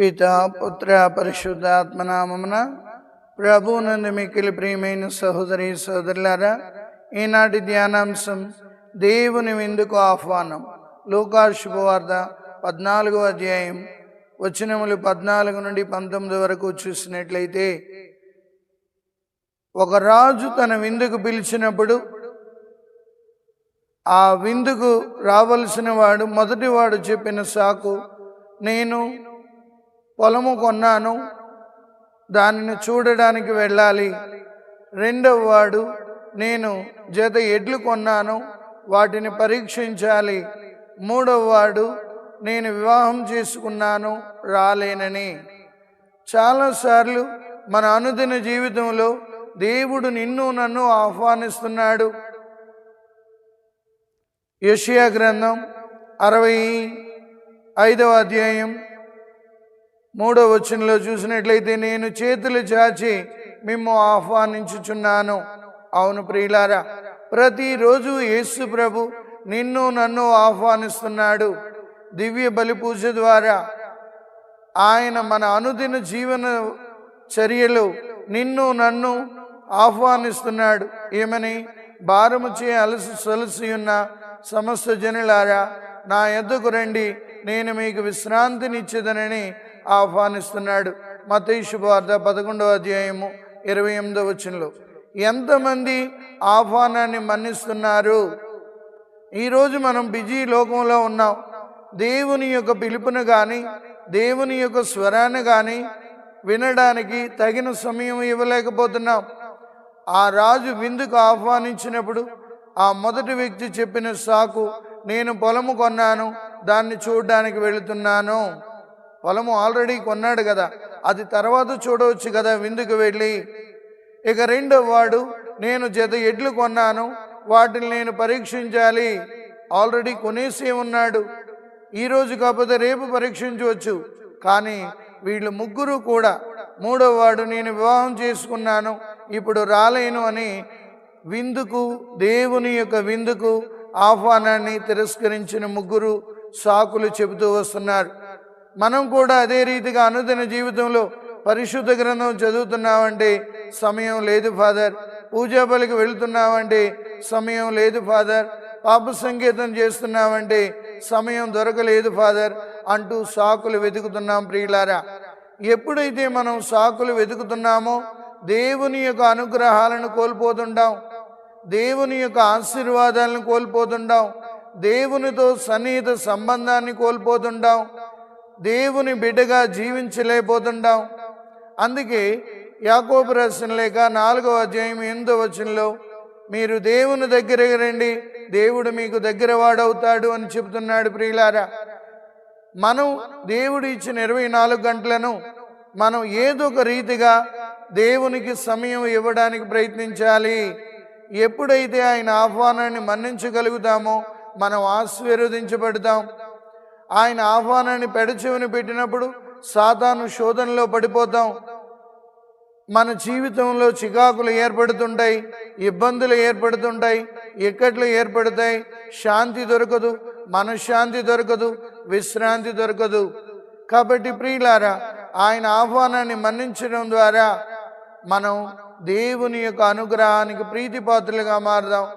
పిత పుత్ర పరిశుద్ధాత్మనామమున ప్రభునందు మిక్కిలి ప్రియమైన సహోదరి సోదరులారా ఈనాటి ధ్యానాంశం దేవుని విందుకు ఆహ్వానం. లూకా శుభవార్త పద్నాలుగో అధ్యాయం వచనములు పద్నాలుగు నుండి పంతొమ్మిది వరకు చూసినట్లయితే ఒక రాజు తన విందుకు పిలిచినప్పుడు ఆ విందుకు రావలసిన వాడు మొదటివాడు చెప్పిన సాకు నేను పొలము కొన్నాను. దానిని చూడడానికి వెళ్ళాలి. రెండవ వాడు నేను జత ఎడ్లు కొన్నాను వాటిని పరీక్షించాలి. మూడవ వాడు నేను వివాహం చేసుకున్నాను రాలేనని. చాలాసార్లు మన అనుదిన జీవితంలో దేవుడు నిన్ను నన్ను ఆహ్వానిస్తున్నాడు. యషియా గ్రంథం అరవై ఐదవ అధ్యాయం మూడో వచనంలో చూసినట్లయితే నేను చేతులు చాచి మిమ్ము ఆహ్వానించుచున్నాను. అవును ప్రియులారా ప్రతిరోజు యేసు ప్రభు నిన్ను నన్ను ఆహ్వానిస్తున్నాడు. దివ్య బలి పూజ ద్వారా ఆయన మన అనుదిన జీవన చర్యలు నిన్ను నన్ను ఆహ్వానిస్తున్నాడు. ఏమని? భారము చే అలసి సొలసి ఉన్న సమస్త జనులారా నా ఎద్దుకు రండి. నేను మీకు విశ్రాంతినిచ్చేదనని ఆహ్వానిస్తున్నాడు. మత శుభార్త పదకొండవ అధ్యాయము ఇరవై ఎనిమిదవ వచనంలో. ఎంతమంది ఆహ్వానాన్ని మన్నిస్తున్నారు? ఈరోజు మనం బిజీ లోకంలో ఉన్నాం. దేవుని యొక్క పిలుపును కానీ దేవుని యొక్క స్వరాన్ని కానీ వినడానికి తగిన సమయం ఇవ్వలేకపోతున్నాం. ఆ రాజు విందుకు ఆహ్వానించినప్పుడు ఆ మొదటి వ్యక్తి చెప్పిన సాకు నేను పొలము కొన్నాను దాన్ని చూడడానికి వెళుతున్నాను. పొలము ఆల్రెడీ కొన్నాడు కదా. అది తర్వాత చూడవచ్చు కదా విందుకు వెళ్ళి. ఇక రెండో వాడు నేను జత ఎడ్లు కొన్నాను వాటిని నేను పరీక్షించాలి. ఆల్రెడీ కొనేసి ఉన్నాడు. ఈరోజు కాకపోతే రేపు పరీక్షించవచ్చు. కానీ వీళ్ళు ముగ్గురు కూడా మూడో వాడు నేను వివాహం చేసుకున్నాను ఇప్పుడు రాలేను అని విందుకు దేవుని యొక్క విందుకు ఆహ్వానాన్ని తిరస్కరించిన ముగ్గురు సాకులు చెబుతూ వస్తున్నారు. మనం కూడా అదే రీతిగా అనుదిన జీవితంలో పరిశుద్ధ గ్రంథం చదువుతున్నామంటే సమయం లేదు ఫాదర్. పూజా బలికి వెళుతున్నామంటే సమయం లేదు ఫాదర్. పాప సంగీతం చేస్తున్నామంటే సమయం దొరకలేదు ఫాదర్. అంటూ సాకులు వెతుకుతున్నాం ప్రియులారా. ఎప్పుడైతే మనం సాకులు వెతుకుతున్నామో దేవుని యొక్క అనుగ్రహాలను కోల్పోతుంటాం. దేవుని యొక్క ఆశీర్వాదాలను కోల్పోతుంటాం. దేవునితో సన్నిహిత సంబంధాన్ని కోల్పోతుంటాం. దేవుని బిడ్డగా జీవించలేకపోతుంటాం అందుకే యాకోబు రాసిన లేక నాలుగవ అధ్యాయం ఎనిమిదో వచనంలో మీరు దేవుని దగ్గరకు రండి దేవుడు మీకు దగ్గర వాడవుతాడు అని చెబుతున్నాడు ప్రియులారా. మనం దేవుడు ఇచ్చిన ఇరవై నాలుగు గంటలను మనం ఏదో ఒక రీతిగా దేవునికి సమయం ఇవ్వడానికి ప్రయత్నించాలి. ఎప్పుడైతే ఆయన ఆహ్వానాన్ని మన్నించగలుగుతామో మనం ఆశీర్వదించబడతాం. ఆయన ఆహ్వానాన్ని పెడచెవిని పెట్టినప్పుడు సాతాను శోధనలో పడిపోతాం. మన జీవితంలో చికాకులు ఏర్పడుతుంటాయి ఇబ్బందులు ఏర్పడుతుంటాయి ఇక్కట్లు ఏర్పడతాయి. శాంతి దొరకదు మనశ్శాంతి దొరకదు విశ్రాంతి దొరకదు. కాబట్టి ప్రియులారా ఆయన ఆహ్వానాన్ని మన్నించడం ద్వారా మనం దేవుని యొక్క అనుగ్రహానికి ప్రీతిపాత్రులుగా మారదాం.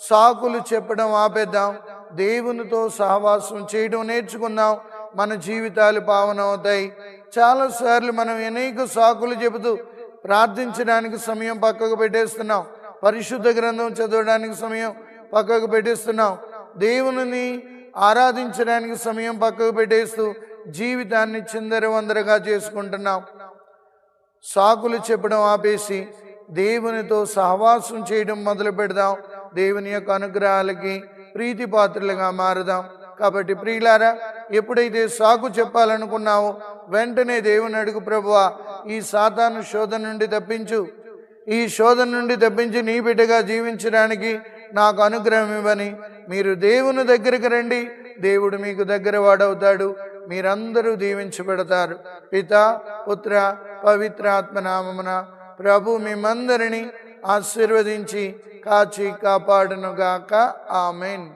సాకులు చెప్పడం ఆపేద్దాం. దేవునితో సహవాసం చేయడం నేర్చుకుందాం మన జీవితాలు పావనవుతాయి. చాలాసార్లు మనం అనేక సాకులు చెబుతూ ప్రార్థించడానికి సమయం పక్కకు పెట్టేస్తున్నాం. పరిశుద్ధ గ్రంథం చదవడానికి సమయం పక్కకు పెట్టేస్తున్నాం. దేవుని ఆరాధించడానికి సమయం పక్కకు పెట్టేస్తూ జీవితాన్ని చిందరవందరగా చేసుకుంటున్నాం. సాకులు చెప్పడం ఆపేసి దేవునితో సహవాసం చేయడం మొదలు పెడదాం. దేవుని యొక్క అనుగ్రహాలకి ప్రీతిపాత్రులుగా మారుదాం. కాబట్టి ప్రియులారా ఎప్పుడైతే సాకు చెప్పాలనుకున్నావో వెంటనే దేవుని అడుగు ప్రభువా ఈ సాతాను శోధన నుండి తప్పించు. ఈ శోధన నుండి తప్పించి నీ బిడ్డగా జీవించడానికి నాకు అనుగ్రహం ఇవ్వని. మీరు దేవుని దగ్గరికి రండి దేవుడు మీకు దగ్గర వాడవుతాడు. మీరందరూ దీవించబడతారు. పిత పుత్ర పవిత్రాత్మ నామమున ప్రభు మిమ్మందరినీ ఆశీర్వదించి కాచి కాపాడునుగాక. ఆమెన్.